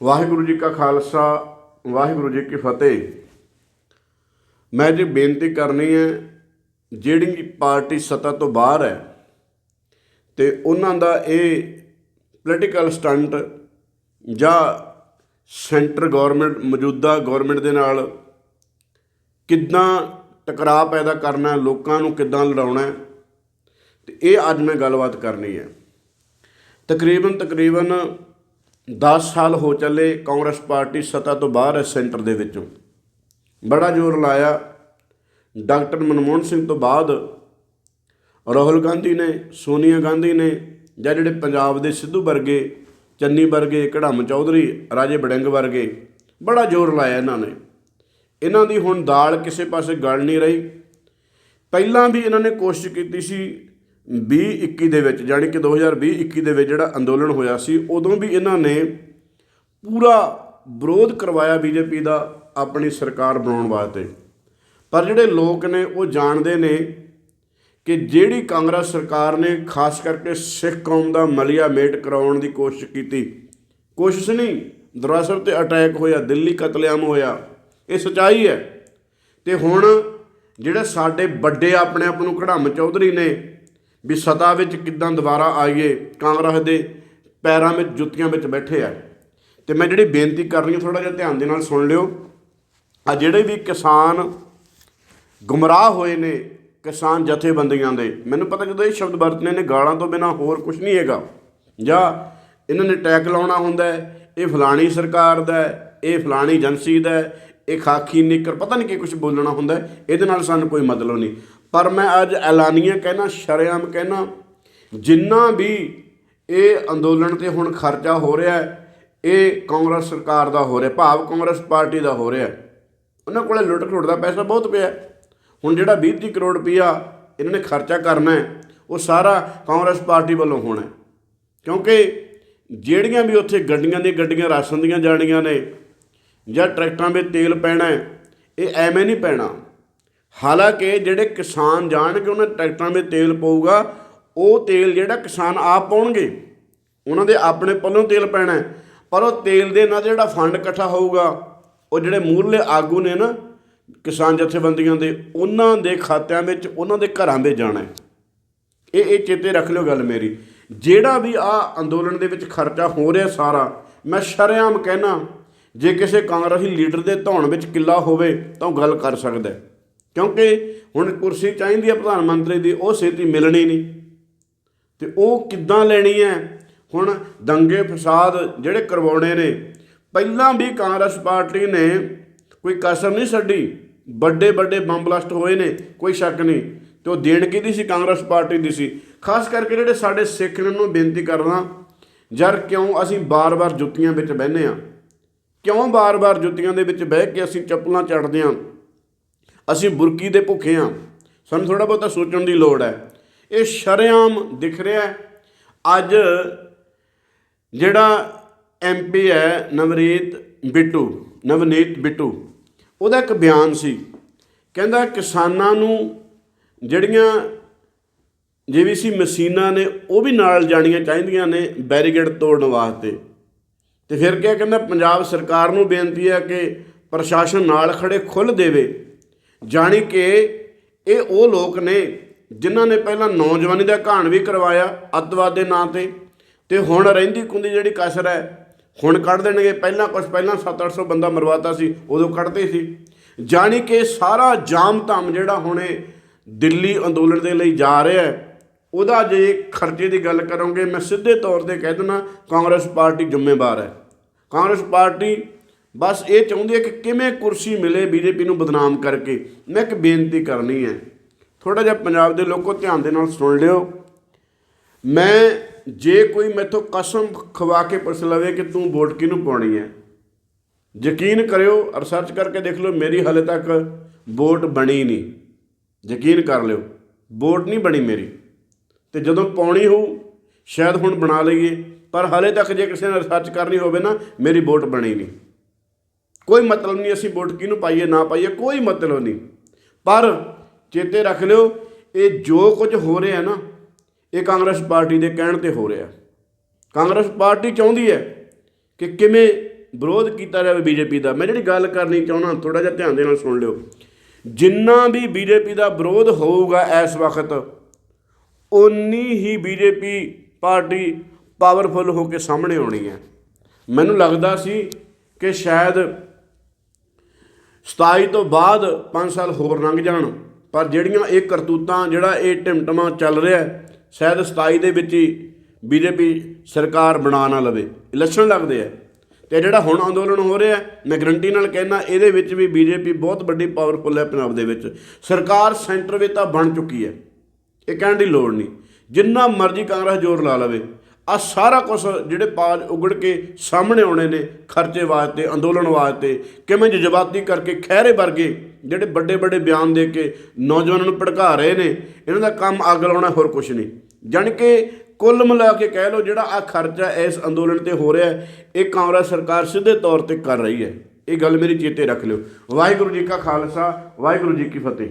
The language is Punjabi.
ਵਾਹਿਗੁਰੂ ਜੀ ਕਾ ਖਾਲਸਾ, ਵਾਹਿਗੁਰੂ ਜੀ ਕੀ ਫਤਿਹ। ਮੈਂ ਜੀ ਬੇਨਤੀ ਕਰਨੀ ਹੈ, ਜਿਹੜੀ ਪਾਰਟੀ ਸੱਤਾ ਤੋਂ ਬਾਹਰ ਹੈ, ਤੇ ਉਹਨਾਂ ਦਾ ਇਹ ਪੋਲੀਟੀਕਲ ਸਟੰਟ ਜਾਂ ਸੈਂਟਰ ਗਵਰਨਮੈਂਟ ਮੌਜੂਦਾ ਗਵਰਨਮੈਂਟ ਦੇ ਨਾਲ ਕਿੱਦਾਂ ਟਕਰਾਅ ਪੈਦਾ ਕਰਨਾ, ਲੋਕਾਂ ਨੂੰ ਕਿੱਦਾਂ ਲੜਾਉਣਾ ਹੈ, ਤੇ ਇਹ ਅੱਜ ਮੈਂ ਗੱਲਬਾਤ ਕਰਨੀ ਹੈ। ਤਕਰੀਬਨ ਤਕਰੀਬਨ 10 ਸਾਲ ਹੋ ਚੱਲੇ ਕਾਂਗਰਸ ਪਾਰਟੀ ਸੱਤਾ ਤੋਂ ਬਾਹਰ ਹੈ ਸੈਂਟਰ ਦੇ ਵਿੱਚੋਂ। ਬੜਾ ਜ਼ੋਰ ਲਾਇਆ। ਡਾਕਟਰ ਮਨਮੋਹਨ ਸਿੰਘ ਤੋਂ ਬਾਅਦ ਰਾਹੁਲ ਗਾਂਧੀ ਨੇ, ਸੋਨੀਆ ਗਾਂਧੀ ਨੇ ਜਾਂ ਜਿਹੜੇ ਪੰਜਾਬ ਦੇ ਸਿੱਧੂ ਵਰਗੇ, ਚੰਨੀ ਵਰਗੇ ਕੜਮ ਚੌਧਰੀ, ਰਾਜੇ ਬੜਿੰਗ ਵਰਗੇ, ਬੜਾ ਜ਼ੋਰ ਲਾਇਆ ਇਹਨਾਂ ਨੇ। ਇਹਨਾਂ ਦੀ ਹੁਣ ਦਾਲ ਕਿਸੇ ਪਾਸੇ ਗਲ ਨਹੀਂ ਰਹੀ। ਪਹਿਲਾਂ ਵੀ ਇਹਨਾਂ ਨੇ ਕੋਸ਼ਿਸ਼ ਕੀਤੀ ਸੀ 20 21 ਦੇ ਵਿੱਚ, ਜਾਣੀ ਕਿ 2020 21 ਦੇ ਵਿੱਚ ਜਿਹੜਾ ਅੰਦੋਲਨ ਹੋਇਆ ਸੀ, ਉਦੋਂ ਵੀ ਇਹਨਾਂ ਨੇ ਪੂਰਾ ਵਿਰੋਧ ਕਰਵਾਇਆ ਬੀਜੇਪੀ ਦਾ ਆਪਣੀ ਸਰਕਾਰ ਬਣਾਉਣ ਵਾਸਤੇ। ਪਰ ਜਿਹੜੇ ਲੋਕ ਨੇ, ਉਹ ਜਾਣਦੇ ਨੇ ਕਿ ਜਿਹੜੀ ਕਾਂਗਰਸ ਸਰਕਾਰ ਨੇ, ਖਾਸ ਕਰਕੇ ਸਿੱਖ ਕੌਮ ਦਾ ਮਲਿਆ ਮੇਟ ਕਰਾਉਣ ਦੀ ਕੋਸ਼ਿਸ਼ ਕੀਤੀ, ਕੋਸ਼ਿਸ਼ ਨਹੀਂ, ਦਰਅਸਲ ਤੇ ਅਟੈਕ ਹੋਇਆ, ਦਿੱਲੀ ਕਤਲੇਆਮ ਹੋਇਆ, ਇਹ ਸਚਾਈ ਹੈ। ਤੇ ਹੁਣ ਜਿਹੜੇ ਸਾਡੇ ਵੱਡੇ ਆਪਣੇ ਆਪ ਨੂੰ ਕੜਮ ਚੌਧਰੀ ਨੇ ਵੀ ਸਤਾ ਵਿੱਚ ਕਿੱਦਾਂ ਦੁਬਾਰਾ ਆਈਏ ਕਾਂਗਰਸ ਦੇ ਪੈਰਾਂ ਵਿੱਚ ਜੁੱਤੀਆਂ ਵਿੱਚ ਬੈਠੇ ਆ। ਤੇ ਮੈਂ ਜਿਹੜੀ ਬੇਨਤੀ ਕਰ ਰਹੀ ਹਾਂ ਥੋੜਾ ਜਿਹਾ ਧਿਆਨ ਦੇ ਨਾਲ ਸੁਣ ਲਿਓ। ਆ ਜਿਹੜੇ ਵੀ ਕਿਸਾਨ ਗੁੰਮਰਾਹ ਹੋਏ ਨੇ, ਕਿਸਾਨ ਜਥੇਬੰਦੀਆਂ ਦੇ, ਮੈਨੂੰ ਪਤਾ ਜਦੋਂ ਇਹ ਸ਼ਬਦ ਵਰਤਨੇ ਨੇ, ਗਾਲਾਂ ਤੋਂ ਬਿਨਾ ਹੋਰ ਕੁਝ ਨਹੀਂ ਹੈਗਾ। ਜਾਂ ਇਹਨਾਂ ਨੇ ਟੈਕ ਲਾਉਣਾ ਹੁੰਦਾ ਇਹ ਫਲਾਣੀ ਸਰਕਾਰ ਦਾ ਇਹ ਫਲਾਣੀ ਏਜੰਸੀ ਦਾ ਇਹ ਖਾਕੀ ਨਿੱਕਰ, ਪਤਾ ਨਹੀਂ ਕੀ ਕੁਝ ਬੋਲਣਾ ਹੁੰਦਾ ਇਹਦੇ ਨਾਲ ਸਾਨੂੰ ਕੋਈ ਮਤਲਬ ਨਹੀਂ। ਪਰ ਮੈਂ ਅੱਜ ਐਲਾਨੀਆਂ ਕਹਿਣਾ, ਸ਼ਰੇਆਮ ਕਹਿਣਾ, ਜਿੰਨਾ ਵੀ ਇਹ ਅੰਦੋਲਨ ਤੇ ਹੁਣ ਖਰਚਾ ਹੋ ਰਿਹਾ ਇਹ ਕਾਂਗਰਸ ਸਰਕਾਰ ਦਾ ਹੋ ਰਿਹਾ, ਭਾਵ ਕਾਂਗਰਸ ਪਾਰਟੀ ਦਾ ਹੋ ਰਿਹਾ। ਉਹਨਾਂ ਕੋਲੇ ਲੁੱਟ ਖੁੱਟ ਦਾ ਪੈਸਾ ਬਹੁਤ ਪਿਆ ਹੁਣ ਜਿਹੜਾ 20 ਤੀਹ ਕਰੋੜ ਰੁਪਈਆ ਇਹਨਾਂ ਨੇ ਖਰਚਾ ਕਰਨਾ ਹੈ, ਉਹ ਸਾਰਾ ਕਾਂਗਰਸ ਪਾਰਟੀ ਵੱਲੋਂ ਹੋਣਾ ਕਿਉਂਕਿ ਜਿਹੜੀਆਂ ਵੀ ਉੱਥੇ ਗੱਡੀਆਂ ਦੀਆਂ ਗੱਡੀਆਂ, ਰਾਸ਼ਨ ਦੀਆਂ ਜਾਣੀਆਂ ਨੇ ਜਾਂ ਟਰੈਕਟਰਾਂ ਵਿੱਚ ਤੇਲ ਪੈਣਾ ਇਹ ਐਵੇਂ ਨਹੀਂ ਪੈਣਾ। ਹਾਲਾਂਕਿ ਜਿਹੜੇ ਕਿਸਾਨ ਜਾਣਗੇ, ਉਹਨਾਂ ਟਰੈਕਟਰਾਂ ਵਿੱਚ ਤੇਲ ਪਊਗਾ, ਉਹ ਤੇਲ ਜਿਹੜਾ ਕਿਸਾਨ ਆਪ ਪਾਉਣਗੇ। ਉਹਨਾਂ ਦੇ ਆਪਣੇ ਪੱਲੋਂ ਤੇਲ ਪੈਣਾ ਪਰ ਉਹ ਤੇਲ ਦੇ ਨਾਲ ਜਿਹੜਾ ਫੰਡ ਇਕੱਠਾ ਹੋਊਗਾ, ਉਹ ਜਿਹੜੇ ਮੂਹਰਲੇ ਆਗੂ ਨੇ ਨਾ, ਕਿਸਾਨ ਜਥੇਬੰਦੀਆਂ ਦੇ, ਉਹਨਾਂ ਦੇ ਖਾਤਿਆਂ ਵਿੱਚ, ਉਹਨਾਂ ਦੇ ਘਰਾਂ ਵਿੱਚ ਜਾਣਾ ਇਹ ਇਹ ਚੇਤੇ ਰੱਖ ਲਿਓ ਗੱਲ ਮੇਰੀ। ਜਿਹੜਾ ਵੀ ਆ ਅੰਦੋਲਨ ਦੇ ਵਿੱਚ ਖਰਚਾ ਹੋ ਰਿਹਾ ਸਾਰਾ, ਮੈਂ ਸ਼ਰੇਆਮ ਕਹਿਣਾ, ਜੇ ਕਿਸੇ ਕਾਂਗਰਸੀ ਲੀਡਰ ਦੇ ਧੌਣ ਵਿੱਚ ਕਿੱਲਾ ਹੋਵੇ, ਤਾਂ ਉਹ ਗੱਲ ਕਰ ਸਕਦਾ ਹੈ। ਕਿਉਂਕਿ ਹੁਣ ਕੁਰਸੀ ਚਾਹੀਦੀ ਹੈ ਪ੍ਰਧਾਨ ਮੰਤਰੀ ਦੀ, ਉਹ ਛੇਤੀ ਮਿਲਣੀ ਨਹੀਂ। ਤੇ ਉਹ ਕਿੱਦਾਂ ਲੈਣੀ ਹੈ? ਹੁਣ ਦੰਗੇ ਫਸਾਦ ਜਿਹੜੇ ਕਰਵਾਉਣੇ ਨੇ, ਪਹਿਲਾਂ ਵੀ ਕਾਂਗਰਸ ਪਾਰਟੀ ਨੇ ਕੋਈ ਕਸਰ ਨਹੀਂ ਛੱਡੀ। ਵੱਡੇ ਵੱਡੇ ਬੰਬ ਬਲਾਸਟ ਹੋਏ ਨੇ, ਕੋਈ ਸ਼ੱਕ ਨਹੀਂ। ਤੇ ਉਹ ਦੇਣ ਕਿਹਦੀ ਸੀ? ਕਾਂਗਰਸ ਪਾਰਟੀ ਦੀ ਸੀ। ਖਾਸ ਕਰਕੇ ਜਿਹੜੇ ਸਾਡੇ ਸਿੱਖ ਨੇ ਨੂੰ ਬੇਨਤੀ ਕਰਦਾ, ਯਾਰ ਕਿਉਂ ਅਸੀਂ ਬਾਰ-ਬਾਰ ਜੁੱਤੀਆਂ ਵਿੱਚ ਬਹਿੰਦੇ ਆ ਕਿਉਂ ਬਾਰ-ਬਾਰ ਜੁੱਤੀਆਂ ਦੇ ਵਿੱਚ ਬਹਿ ਕੇ ਅਸੀਂ ਚੱਪਲਾਂ ਚੜਦੇ ਆ ਅਸੀਂ ਬੁਰਕੀ ਦੇ ਭੁੱਖੇ ਹਾਂ ਸਾਨੂੰ ਥੋੜਾ ਬਹੁਤਾ ਸੋਚਣ ਦੀ ਲੋੜ ਹੈ। ਇਹ ਸ਼ਰੇਆਮ ਦਿਖ ਰਿਹਾ ਹੈ। ਅੱਜ ਜਿਹੜਾ ਐਮਪੀ ਹੈ ਨਵਰੀਤ ਬਿੱਟੂ, ਨਵਨੀਤ ਬਿੱਟੂ, ਉਹਦਾ ਇੱਕ ਬਿਆਨ ਸੀ। ਕਹਿੰਦਾ, ਕਿਸਾਨਾਂ ਨੂੰ ਜਿਹੜੀਆਂ ਜੀਵੀਸੀ ਮਸ਼ੀਨਾਂ ਨੇ, ਉਹ ਵੀ ਨਾਲ ਜਾਣੀਆਂ ਚਾਹੀਦੀਆਂ ਨੇ ਬੈਰੀਗੇਡ ਤੋੜਨ ਵਾਸਤੇ। ਤੇ ਫਿਰ ਕਿਹਾ ਕਹਿੰਦਾ, ਪੰਜਾਬ ਸਰਕਾਰ ਨੂੰ ਬੇਨਤੀ ਹੈ ਕਿ ਪ੍ਰਸ਼ਾਸਨ ਨਾਲ ਖੜੇ ਖੁੱਲ੍ਹ ਦੇਵੇ। ਜਾਣੀ ਕਿ ਇਹ ਉਹ ਲੋਕ ਨੇ ਜਿਨ੍ਹਾਂ ਨੇ ਪਹਿਲਾਂ ਨੌਜਵਾਨੀ ਦਾ ਘਾਣ ਵੀ ਕਰਵਾਇਆ ਅੱਤਵਾਦ ਦੇ ਨਾਂ ਤੇ ਤੇ ਹੁਣ ਰਹਿੰਦੀ ਕੁੰਦੀ ਜਿਹੜੀ ਕਸਰ ਹੈ, ਹੁਣ ਕੱਢ ਦੇਣਗੇ। ਪਹਿਲਾਂ ਕੁਝ ਪਹਿਲਾਂ 7-800 ਬੰਦਾ ਮਰਵਾਤਾ ਸੀ, ਉਦੋਂ ਕੱਢਦੇ ਸੀ। ਜਾਣੀ ਕਿ ਸਾਰਾ ਜਾਮ ਧਾਮ ਜਿਹੜਾ ਹੁਣੇ ਦਿੱਲੀ ਅੰਦੋਲਨ ਦੇ ਲਈ ਜਾ ਰਿਹਾ ਹੈ, ਉਹਦਾ ਜੇ ਖਰਚੇ ਦੀ ਗੱਲ ਕਰੋਗੇ, ਮੈਂ ਸਿੱਧੇ ਤੌਰ ਤੇ ਕਹਿ ਦਿੰਦਾ, ਕਾਂਗਰਸ ਪਾਰਟੀ ਜ਼ਿੰਮੇਵਾਰ ਹੈ। ਕਾਂਗਰਸ ਪਾਰਟੀ ਬਸ ਇਹ ਚਾਹੁੰਦੀ ਹੈ ਕਿ ਕਿਵੇਂ ਕੁਰਸੀ ਮਿਲੇ ਬੀਜੇਪੀ ਨੂੰ ਬਦਨਾਮ ਕਰਕੇ। ਮੈਂ ਇੱਕ ਬੇਨਤੀ ਕਰਨੀ ਹੈ। ਥੋੜਾ ਜਿਹਾ ਪੰਜਾਬ ਦੇ ਲੋਕੋ ਧਿਆਨ ਦੇ ਨਾਲ ਸੁਣ ਲਿਓ। ਮੈਂ ਜੇ ਕੋਈ ਮੈਥੋਂ ਕਸਮ ਖਵਾ ਕੇ ਪੁੱਛ ਲਵੇ ਕਿ ਤੂੰ ਵੋਟ ਕਿਹਨੂੰ ਪਾਉਣੀ ਹੈ, ਯਕੀਨ ਕਰਿਓ ਰਿਸਰਚ ਕਰਕੇ ਦੇਖ ਲਓ ਮੇਰੀ ਹਾਲੇ ਤੱਕ ਵੋਟ ਬਣੀ ਨਹੀਂ। ਯਕੀਨ ਕਰ ਲਿਓ, ਵੋਟ ਨਹੀਂ ਬਣੀ ਮੇਰੀ। ਤੇ ਜਦੋਂ ਪਾਉਣੀ ਹੋਊ, ਸ਼ਾਇਦ ਹੁਣ ਬਣਾ ਲਈਏ, ਪਰ ਹਾਲੇ ਤੱਕ ਜੇ ਕਿਸੇ ਨੇ ਰਿਸਰਚ ਕਰਨੀ ਹੋਵੇ ਨਾ, ਮੇਰੀ ਵੋਟ ਬਣੀ ਨਹੀਂ। ਕੋਈ ਮਤਲਬ ਨਹੀਂ ਅਸੀਂ ਵੋਟ ਕਿਹਨੂੰ ਪਾਈਏ, ਨਾ ਪਾਈਏ, ਕੋਈ ਮਤਲਬ ਨਹੀਂ। ਪਰ ਚੇਤੇ ਰੱਖ ਲਿਓ, ਇਹ ਜੋ ਕੁਝ ਹੋ ਰਿਹਾ ਨਾ, ਇਹ ਕਾਂਗਰਸ ਪਾਰਟੀ ਦੇ ਕਹਿਣ ਤੇ ਹੋ ਰਿਹਾ। ਕਾਂਗਰਸ ਪਾਰਟੀ ਚਾਹੁੰਦੀ ਹੈ ਕਿ ਕਿਵੇਂ ਵਿਰੋਧ ਕੀਤਾ ਜਾਵੇ ਬੀਜੇਪੀ ਦਾ। ਮੈਂ ਜਿਹੜੀ ਗੱਲ ਕਰਨੀ ਚਾਹੁੰਦਾ ਥੋੜਾ ਜਿਹਾ ਧਿਆਨ ਦੇ ਨਾਲ ਸੁਣ ਲਿਓ। ਜਿੰਨਾ ਵੀ ਬੀਜੇਪੀ ਦਾ ਵਿਰੋਧ ਹੋਊਗਾ ਇਸ ਵਕਤ ਉਨੀ ਹੀ ਬੀਜੇਪੀ ਪਾਰਟੀ ਪਾਵਰਫੁਲ ਹੋ ਕੇ ਸਾਹਮਣੇ ਆਉਣੀ ਹੈ। ਮੈਨੂੰ ਲੱਗਦਾ ਸੀ ਕਿ ਸ਼ਾਇਦ 27 ਤੋਂ ਬਾਅਦ 5 ਸਾਲ ਹੋਰ ਲੰਘ ਜਾਣ। ਪਰ ਜਿਹੜੀਆਂ ਇਹ ਕਰਤੂਤਾਂ, ਜਿਹੜਾ ਇਹ ਟਿਮਟਮਾ ਚੱਲ ਰਿਹਾ ਸ਼ਾਇਦ 27 ਦੇ ਵਿੱਚ ਹੀ ਬੀਜੇਪੀ ਸਰਕਾਰ ਬਣਾ ਨਾ ਲਵੇ। ਇਲੈਕਸ਼ਨ ਲੱਗਦੇ ਆ। ਤੇ ਜਿਹੜਾ ਹੁਣ ਅੰਦੋਲਨ ਹੋ ਰਿਹਾ ਮੈਂ ਗਰੰਟੀ ਨਾਲ ਕਹਿੰਦਾ, ਇਹਦੇ ਵਿੱਚ ਵੀ ਬੀਜੇਪੀ ਬਹੁਤ ਵੱਡੀ ਪਾਵਰਫੁਲ ਹੈ ਪੰਜਾਬ ਦੇ ਵਿੱਚ। ਸਰਕਾਰ ਸੈਂਟਰ ਵਿੱਚ ਤਾਂ ਬਣ ਚੁੱਕੀ ਹੈ। ਇਹ ਕਹਿਣ ਦੀ ਲੋੜ ਨਹੀਂ। ਜਿੰਨਾ ਮਰਜ਼ੀ ਕਾਂਗਰਸ ਜ਼ੋਰ ਲਾ ਲਵੇ ਆ ਸਾਰਾ ਕੁਝ ਜਿਹੜੇ ਪਾਜ ਉਗੜ ਕੇ ਸਾਹਮਣੇ ਆਉਣੇ ਨੇ ਖਰਚੇ ਵਾਸਤੇ, ਅੰਦੋਲਨ ਵਾਸਤੇ, ਕਿਵੇਂ ਜਜ਼ਬਾਤੀ ਕਰਕੇ ਖਹਿਰੇ ਵਰਗੇ ਜਿਹੜੇ ਵੱਡੇ ਵੱਡੇ ਬਿਆਨ ਦੇ ਕੇ ਨੌਜਵਾਨਾਂ ਨੂੰ ਭੜਕਾ ਰਹੇ ਨੇ, ਇਹਨਾਂ ਦਾ ਕੰਮ ਅੱਗ ਲਾਉਣਾ ਹੋਰ ਕੁਝ ਨਹੀਂ। ਜਾਣੀ ਕਿ ਕੁੱਲ ਮਿਲਾ ਕੇ ਕਹਿ ਲਓ ਜਿਹੜਾ ਆ ਖਰਚਾ ਇਸ ਅੰਦੋਲਨ ਤੇ ਹੋ ਰਿਹਾ, ਇਹ ਕਾਂਗਰਸ ਸਰਕਾਰ ਸਿੱਧੇ ਤੌਰ ਤੇ ਕਰ ਰਹੀ ਹੈ। ਇਹ ਗੱਲ ਮੇਰੀ ਚੇਤੇ ਰੱਖ ਲਿਓ। ਵਾਹਿਗੁਰੂ ਜੀ ਕਾ ਖਾਲਸਾ, ਵਾਹਿਗੁਰੂ ਜੀ ਕੀ ਫਤਿਹ।